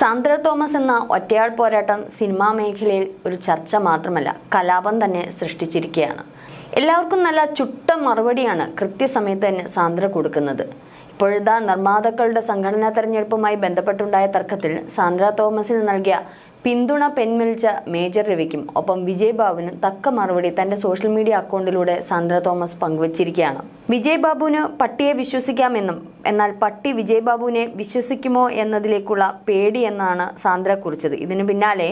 Sandra Thomas എന്ന ഒറ്റയാൾ പോരാട്ടം സിനിമാ മേഖലയിൽ ഒരു ചർച്ച മാത്രമല്ല കലാപം തന്നെ സൃഷ്ടിച്ചിരിക്കുകയാണ്. എല്ലാവർക്കും നല്ല ചുട്ട മറുപടിയാണ് കൃത്യസമയത്ത് തന്നെ സാന്ദ്ര കൊടുക്കുന്നത്. ഇപ്പോഴത്തെ നിർമ്മാതാക്കളുടെ സംഘടനാ തെരഞ്ഞെടുപ്പുമായി ബന്ധപ്പെട്ടുണ്ടായ തർക്കത്തിൽ സാന്ദ്ര തോമസിന് നൽകിയ പിന്തുണ പിൻവലിച്ച മേജർ രവിക്കും ഒപ്പം വിജയ് ബാബുവിനും തക്ക മറുപടി തന്റെ സോഷ്യൽ മീഡിയ അക്കൗണ്ടിലൂടെ സാന്ദ്ര തോമസ് പങ്കുവച്ചിരിക്കുകയാണ്. വിജയ് ബാബുവിന് പട്ടിയെ വിശ്വസിക്കാമെന്നും എന്നാൽ പട്ടി വിജയ് ബാബുവിനെ വിശ്വസിക്കുമോ എന്നതിലേക്കുള്ള പേടി എന്നാണ് സാന്ദ്ര കുറിച്ചത്. ഇതിനു പിന്നാലെ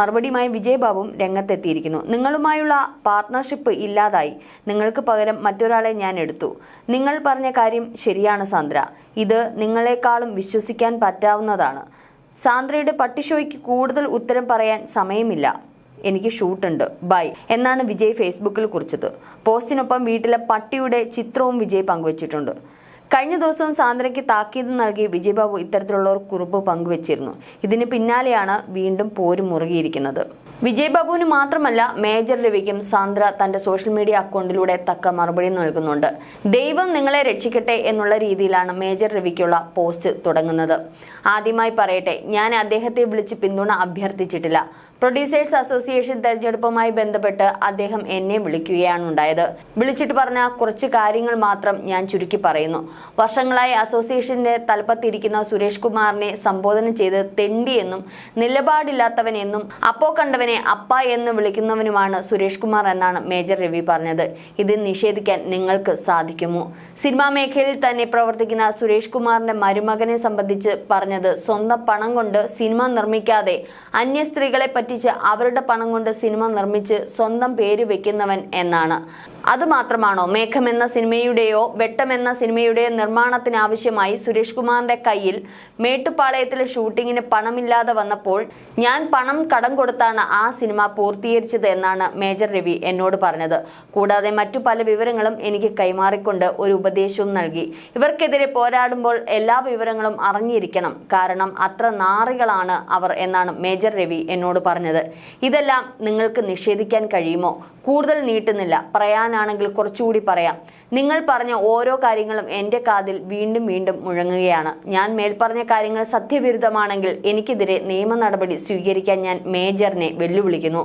മറുപടിയുമായി വിജയ് ബാബുവും രംഗത്തെത്തിയിരിക്കുന്നു. നിങ്ങളുമായുള്ള പാർട്ട്ണർഷിപ്പ് ഇല്ലാതായി. നിങ്ങൾക്ക് പകരം മറ്റൊരാളെ ഞാൻ എടുത്തു. നിങ്ങൾ പറഞ്ഞ കാര്യം ശരിയാണ് സാന്ദ്ര. ഇത് നിങ്ങളെക്കാളും വിശ്വസിക്കാൻ പറ്റാവുന്നതാണ്. സാന്ദ്രയുടെ പട്ടിഷോയ്ക്ക് കൂടുതൽ ഉത്തരം പറയാൻ സമയമില്ല. എനിക്ക് ഷൂട്ടുണ്ട്. ബൈ. എന്നാണ് വിജയ് ഫേസ്ബുക്കിൽ കുറിച്ചത്. പോസ്റ്റിനൊപ്പം വീട്ടിലെ പട്ടിയുടെ ചിത്രവും വിജയ് പങ്കുവച്ചിട്ടുണ്ട്. കഴിഞ്ഞ ദിവസം സാന്ദ്രയ്ക്ക് താക്കീത് നൽകി വിജയബാബു ഇത്തരത്തിലുള്ള ഒരു കുറിപ്പ് പങ്കുവച്ചിരുന്നു. ഇതിന് പിന്നാലെയാണ് വീണ്ടും പോര് മുറുകിയിരിക്കുന്നത്. വിജയബാബുവിന് മാത്രമല്ല മേജർ രവിക്കും സാന്ദ്ര തന്റെ സോഷ്യൽ മീഡിയ അക്കൗണ്ടിലൂടെ തക്ക മറുപടി നൽകുന്നുണ്ട്. ദൈവം നിങ്ങളെ രക്ഷിക്കട്ടെ എന്നുള്ള രീതിയിലാണ് മേജർ രവിക്കുള്ള പോസ്റ്റ് തുടങ്ങുന്നത്. ആദ്യമായി പറയട്ടെ ഞാൻ അദ്ദേഹത്തെ വിളിച്ച് പിന്തുണ അഭ്യർത്ഥിച്ചിട്ടില്ല. പ്രൊഡ്യൂസേഴ്സ് അസോസിയേഷൻ തെരഞ്ഞെടുപ്പുമായി ബന്ധപ്പെട്ട് അദ്ദേഹം എന്നെ വിളിക്കുകയാണ് ഉണ്ടായത് വിളിച്ചിട്ട് പറഞ്ഞ കുറച്ച് കാര്യങ്ങൾ മാത്രം ഞാൻ ചുരുക്കി പറയുന്നു. വർഷങ്ങളായി അസോസിയേഷന്റെ തലപ്പത്തിരിക്കുന്ന സുരേഷ് കുമാറിനെ സംബോധന ചെയ്ത് തെണ്ടിയെന്നും നിലപാടില്ലാത്തവനെന്നും അപ്പോ കണ്ടവനെ അപ്പ എന്ന് വിളിക്കുന്നവനുമാണ് സുരേഷ് കുമാർ എന്നാണ് മേജർ രവി പറഞ്ഞത്. ഇത് നിഷേധിക്കാൻ നിങ്ങൾക്ക് സാധിക്കുമോ? സിനിമാ മേഖലയിൽ തന്നെ പ്രവർത്തിക്കുന്ന സുരേഷ് കുമാറിന്റെ മരുമകനെ സംബന്ധിച്ച് പറഞ്ഞത് സ്വന്തം പണം കൊണ്ട് സിനിമ നിർമ്മിക്കാതെ അന്യ സ്ത്രീകളെ പറ്റിച്ച് അവരുടെ പണം കൊണ്ട് സിനിമ നിർമ്മിച്ച് സ്വന്തം പേര് വെക്കുന്നവൻ എന്നാണ്. അത് മാത്രമാണോ മേഘം എന്ന സിനിമയുടെയോ വെട്ടം എന്ന സിനിമയുടെയോ നിർമ്മാണത്തിനാവശ്യമായി സുരേഷ് കുമാറിന്റെ കയ്യിൽ മേട്ടുപാളയത്തിലെ ഷൂട്ടിങ്ങിന് പണമില്ലാതെ വന്നപ്പോൾ ഞാൻ പണം കടം കൊടുത്താണ് ആ സിനിമ പൂർത്തീകരിച്ചത് എന്നാണ് മേജർ രവി എന്നോട് പറഞ്ഞത്. കൂടാതെ മറ്റു പല വിവരങ്ങളും എനിക്ക് കൈമാറിക്കൊണ്ട് ഒരു ഉപദേശവും നൽകി. ഇവർക്കെതിരെ പോരാടുമ്പോൾ എല്ലാ വിവരങ്ങളും അറിഞ്ഞിരിക്കണം. കാരണം അത്ര നാറികളാണ് അവർ എന്നാണ് മേജർ രവി എന്നോട് പറഞ്ഞത്. ഇതെല്ലാം നിങ്ങൾക്ക് നിഷേധിക്കാൻ കഴിയുമോ? കൂടുതൽ നീട്ടുന്നില്ല. പറയാനാണെങ്കിൽ കുറച്ചുകൂടി പറയാം. നിങ്ങൾ പറഞ്ഞ ഓരോ കാര്യങ്ങളും എന്റെ കാതിൽ വീണ്ടും വീണ്ടും മുഴങ്ങുകയാണ്. ഞാൻ മേൽപ്പറഞ്ഞ കാര്യങ്ങൾ സത്യവിരുദ്ധമാണെങ്കിൽ എനിക്കെതിരെ നിയമ നടപടി സ്വീകരിക്കാൻ ഞാൻ മേജറിനെ വെല്ലുവിളിക്കുന്നു.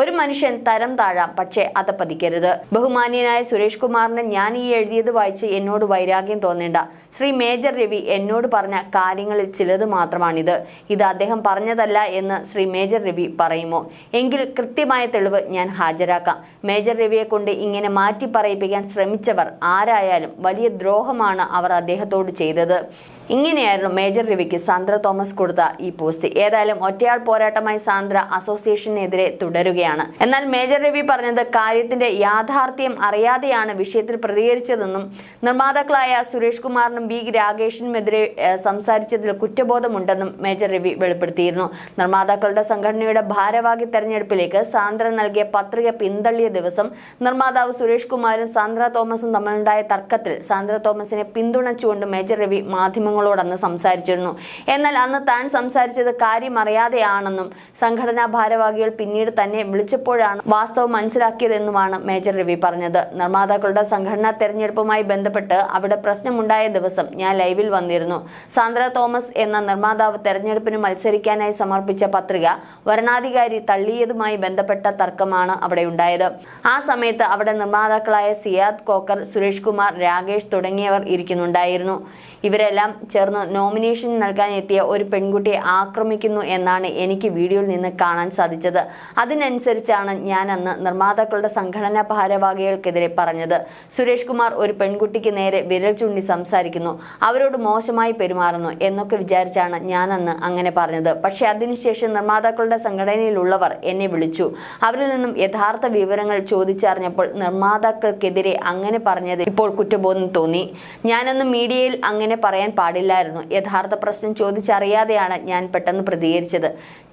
ഒരു മനുഷ്യൻ തരം താഴാം പക്ഷേ അത് പതിക്കരുത്. ബഹുമാന്യനായ സുരേഷ് കുമാറിന് ഞാൻ ഈ എഴുതിയത് വായിച്ച് എന്നോട് വൈരാഗ്യം തോന്നേണ്ട. ശ്രീ മേജർ രവി എന്നോട് പറഞ്ഞ കാര്യങ്ങളിൽ ചിലത് മാത്രമാണിത്. ഇത് അദ്ദേഹം പറഞ്ഞതല്ല എന്ന് ശ്രീ മേജർ രവി പറയുമോ? എങ്കിൽ കൃത്യമായ തെളിവ് ഞാൻ ഹാജരാക്കാം. മേജർ രവിയെ കൊണ്ട് ഇങ്ങനെ മാറ്റി പറയിപ്പിക്കാൻ ശ്രമിച്ചവർ ആരായാലും വലിയ ദ്രോഹമാണ് അവർ അദ്ദേഹത്തോട് ചെയ്തത്. ഇങ്ങനെയായിരുന്നു മേജർ രവിക്ക് സാന്ദ്ര തോമസ് കൊടുത്ത ഈ പോസ്റ്റ്. ഏതായാലും ഒറ്റയാൾ പോരാട്ടമായി സാന്ദ്ര അസോസിയേഷനെതിരെ തുടരുകയാണ്. എന്നാൽ മേജർ രവി പറഞ്ഞത് കാര്യത്തിന്റെ യാഥാർത്ഥ്യം അറിയാതെയാണ് വിഷയത്തിൽ പ്രതികരിച്ചതെന്നും നിർമ്മാതാക്കളായ സുരേഷ് കുമാറിനും ബി രാകേഷിനുമെതിരെ സംസാരിച്ചതിൽ കുറ്റബോധമുണ്ടെന്നും മേജർ രവി വെളിപ്പെടുത്തിയിരുന്നു. നിർമ്മാതാക്കളുടെ സംഘടനയുടെ ഭാരവാഹി തെരഞ്ഞെടുപ്പിലേക്ക് സാന്ദ്ര നൽകിയ പത്രിക പിന്തള്ളിയ ദിവസം നിർമ്മാതാവ് സുരേഷ് കുമാരും സാന്ദ്ര തോമസും തമ്മിലുണ്ടായ തർക്കത്തിൽ സാന്ദ്ര തോമസിനെ പിന്തുണച്ചുകൊണ്ട് മേജർ രവി മാധ്യമങ്ങളോട് അന്ന് സംസാരിച്ചിരുന്നു. എന്നാൽ അന്ന് താൻ സംസാരിച്ചത് കാര്യം അറിയാതെയാണെന്നും സംഘടനാ ഭാരവാഹികൾ പിന്നീട് തന്നെ വിളിച്ചപ്പോഴാണ് വാസ്തവം മനസ്സിലാക്കിയതെന്നുമാണ് മേജർ രവി പറഞ്ഞത്. നിർമ്മാതാക്കളുടെ സംഘടനാ തെരഞ്ഞെടുപ്പുമായി ബന്ധപ്പെട്ട് അവിടെ പ്രശ്നമുണ്ടായ ദിവസം ഞാൻ ലൈവിൽ വന്നിരുന്നു. സാന്ദ്ര തോമസ് എന്ന നിർമ്മാതാവ് തെരഞ്ഞെടുപ്പിന് മത്സരിക്കാനായി സമർപ്പിച്ച പത്രിക വരണാധികാരി തള്ളിയതുമായി ബന്ധപ്പെട്ട തർക്കമാണ് അവിടെ ഉണ്ടായത്. ആ സമയത്ത് അവിടെ നിർമ്മാതാക്കളായ സിയാദ് കോക്കർ സുരേഷ് കുമാർ രാകേഷ് തുടങ്ങിയവർ ഇരിക്കുന്നുണ്ടായിരുന്നു. ഇവരെല്ലാം ചേർന്ന് നോമിനേഷൻ നൽകാൻ എത്തിയ ഒരു പെൺകുട്ടിയെ ആക്രമിക്കുന്നു എന്നാണ് എനിക്ക് വീഡിയോയിൽ നിന്ന് കാണാൻ സാധിച്ചത്. അതിനനുസരിച്ചാണ് ഞാൻ അന്ന് നിർമ്മാതാക്കളുടെ സംഘടനാ ഭാരവാഹികൾക്കെതിരെ പറഞ്ഞത്. സുരേഷ് കുമാർ ഒരു പെൺകുട്ടിക്ക് നേരെ വിരൽ ചൂണ്ടി സംസാരിക്കുന്നു. അവരോട് മോശമായി പെരുമാറുന്നു എന്നൊക്കെ വിചാരിച്ചാണ് ഞാൻ അന്ന് അങ്ങനെ പറഞ്ഞത്. പക്ഷേ അതിനുശേഷം നിർമ്മാതാക്കളുടെ സംഘടനയിലുള്ളവർ എന്നെ വിളിച്ചു. അവരിൽ നിന്നും യഥാർത്ഥ വിവരങ്ങൾ ചോദിച്ചറിഞ്ഞപ്പോൾ നിർമ്മാതാക്കൾക്കെതിരെ അങ്ങനെ പറഞ്ഞത് ഇപ്പോൾ കുറ്റബോധം തോന്നി. ഞാനന്ന് മീഡിയയിൽ അങ്ങനെ പറയാൻ പാടില്ലായിരുന്നു. യഥാർത്ഥ പ്രശ്നം ചോദിച്ചറിയാതെയാണ് ഞാൻ പെട്ടെന്ന് പ്രതികരിച്ചത്.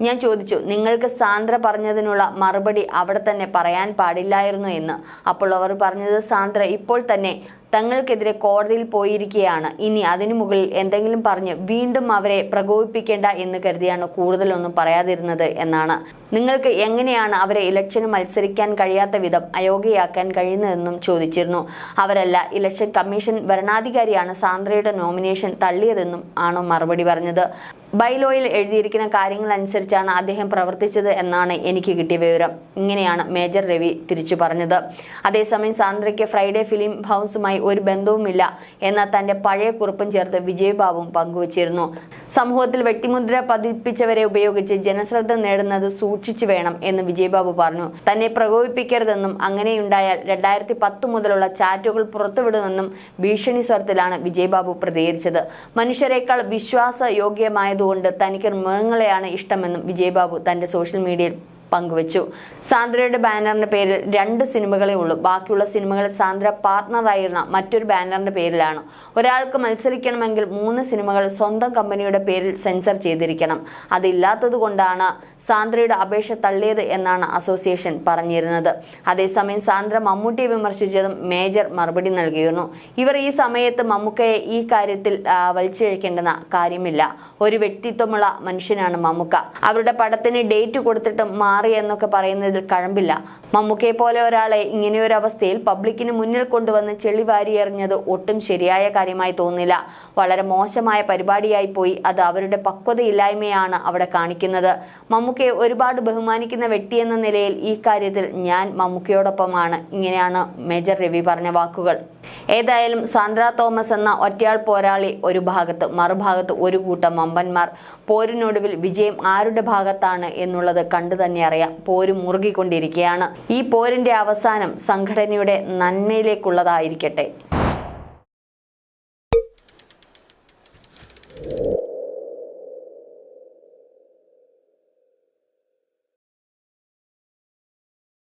ഞാൻ ചോദിച്ചു നിങ്ങൾക്ക് സാന്ദ്ര പറഞ്ഞതിനുള്ള മറുപടി അവിടെ തന്നെ പറയാൻ പാടില്ലായിരുന്നു എന്ന്. അപ്പോൾ അവർ പറഞ്ഞത് സാന്ദ്ര ഇപ്പോൾ തന്നെ തങ്ങൾക്കെതിരെ കോടതിയിൽ പോയിരിക്കുകയാണ്. ഇനി അതിനു മുകളിൽ എന്തെങ്കിലും പറഞ്ഞ് വീണ്ടും അവരെ പ്രകോപിപ്പിക്കേണ്ട എന്ന് കരുതിയാണ് കൂടുതലൊന്നും പറയാതിരുന്നത് എന്നാണ്. നിങ്ങൾക്ക് എങ്ങനെയാണ് അവരെ ഇലക്ഷന് മത്സരിക്കാൻ കഴിയാത്ത വിധം അയോഗ്യയാക്കാൻ കഴിയുന്നതെന്നും ചോദിച്ചിരുന്നു. അവരല്ല ഇലക്ഷൻ കമ്മീഷൻ ഭരണാധികാരിയാണ് സാന്ദ്രയുടെ നോമിനേഷൻ തള്ളിയതെന്നും ആണോ മറുപടി പറഞ്ഞത്? ബൈലോയിൽ എഴുതിയിരിക്കുന്ന കാര്യങ്ങൾ അനുസരിച്ചാണ് അദ്ദേഹം പ്രവർത്തിച്ചത് എന്നാണ് എനിക്ക് കിട്ടിയ വിവരം. ഇങ്ങനെയാണ് മേജർ രവി തിരിച്ചു പറഞ്ഞത്. അതേസമയം സാന്ദ്രയ്ക്ക് ഫ്രൈഡേ ഫിലിം ഹൗസുമായി ഒരു ബന്ധവുമില്ല എന്ന തന്റെ പഴയ കുറിപ്പും ചേർത്ത് വിജയബാബുവും പങ്കുവച്ചിരുന്നു. സമൂഹത്തിൽ വെട്ടിമുദ്ര പതിപ്പിച്ചവരെ ഉപയോഗിച്ച് ജനശ്രദ്ധ നേടുന്നത് സൂക്ഷിച്ചു വേണം എന്ന് വിജയബാബു പറഞ്ഞു. തന്നെ പ്രകോപിപ്പിക്കരുതെന്നും അങ്ങനെയുണ്ടായാൽ രണ്ടായിരത്തി പത്ത് മുതലുള്ള ചാറ്റുകൾ പുറത്തുവിടുമെന്നും ഭീഷണി സ്വരത്തിലാണ് വിജയബാബു പ്രതികരിച്ചത്. മനുഷ്യരെക്കാൾ വിശ്വാസയോഗ്യമായതുകൊണ്ട് തനിക്ക് മൃഗങ്ങളെയാണ് ഇഷ്ടമെന്നും വിജയബാബു തന്റെ സോഷ്യൽ മീഡിയയിൽ പങ്കുവച്ചു. സാന്ദ്രയുടെ ബാനറിന്റെ പേരിൽ രണ്ട് സിനിമകളെ ഉള്ളൂ. ബാക്കിയുള്ള സിനിമകളിൽ സാന്ദ്ര പാർട്ട്ണറായിരുന്ന മറ്റൊരു ബാനറിന്റെ പേരിലാണ്. ഒരാൾക്ക് മത്സരിക്കണമെങ്കിൽ മൂന്ന് സിനിമകൾ സ്വന്തം കമ്പനിയുടെ പേരിൽ സെൻസർ ചെയ്തിരിക്കണം. അതില്ലാത്തത് കൊണ്ടാണ് സാന്ദ്രയുടെ അപേക്ഷ തള്ളിയത് എന്നാണ് അസോസിയേഷൻ പറഞ്ഞിരുന്നത്. അതേസമയം സാന്ദ്ര മമ്മൂട്ടിയെ വിമർശിച്ചതും മേജർ മറുപടി നൽകിയിരുന്നു. ഇവർ ഈ സമയത്ത് മമ്മൂക്കയെ ഈ കാര്യത്തിൽ വലിച്ചിഴക്കേണ്ടെന്ന കാര്യമില്ല. ഒരു വ്യക്തിത്വമുള്ള മനുഷ്യനാണ് മമ്മൂക്ക. അവരുടെ പടത്തിന് ഡേറ്റ് കൊടുത്തിട്ടും മാറി എന്നൊക്കെ പറയുന്നതിൽ കഴമ്പില്ല. മമ്മൂക്കയെ പോലെ ഒരാളെ ഇങ്ങനെയൊരു അവസ്ഥയിൽ പബ്ലിക്കിന് മുന്നിൽ കൊണ്ടുവന്ന് ചെളി വാരിയെറിഞ്ഞത് ഒട്ടും ശരിയായ കാര്യമായി തോന്നില്ല വളരെ മോശമായ പരിപാടിയായി പോയി. അത് അവരുടെ പക്വതയില്ലായ്മയാണ് അവിടെ കാണിക്കുന്നത്. മമ്മൂക്കയെ ഒരുപാട് ബഹുമാനിക്കുന്ന വ്യക്തിയെന്ന നിലയിൽ ഈ കാര്യത്തിൽ ഞാൻ മമ്മൂക്കയോടൊപ്പമാണ്. ഇങ്ങനെയാണ് മേജർ രവി പറഞ്ഞ വാക്കുകൾ. ഏതായാലും സാന്ദ്ര തോമസ് എന്ന ഒറ്റയാൾ പോരാളി ഒരു ഭാഗത്ത് മറുഭാഗത്ത് ഒരു കൂട്ടം അമ്പന്മാർ പോരിനൊടുവിൽ വിജയം ആരുടെ ഭാഗത്താണ് എന്നുള്ളത് കണ്ടു തന്നെ അറിയാം പോര് മുറുകിക്കൊണ്ടിരിക്കുകയാണ് ഈ പോരിന്റെ അവസാനം സംഘടനയുടെ നന്മയിലേക്കുള്ളതായിരിക്കട്ടെ.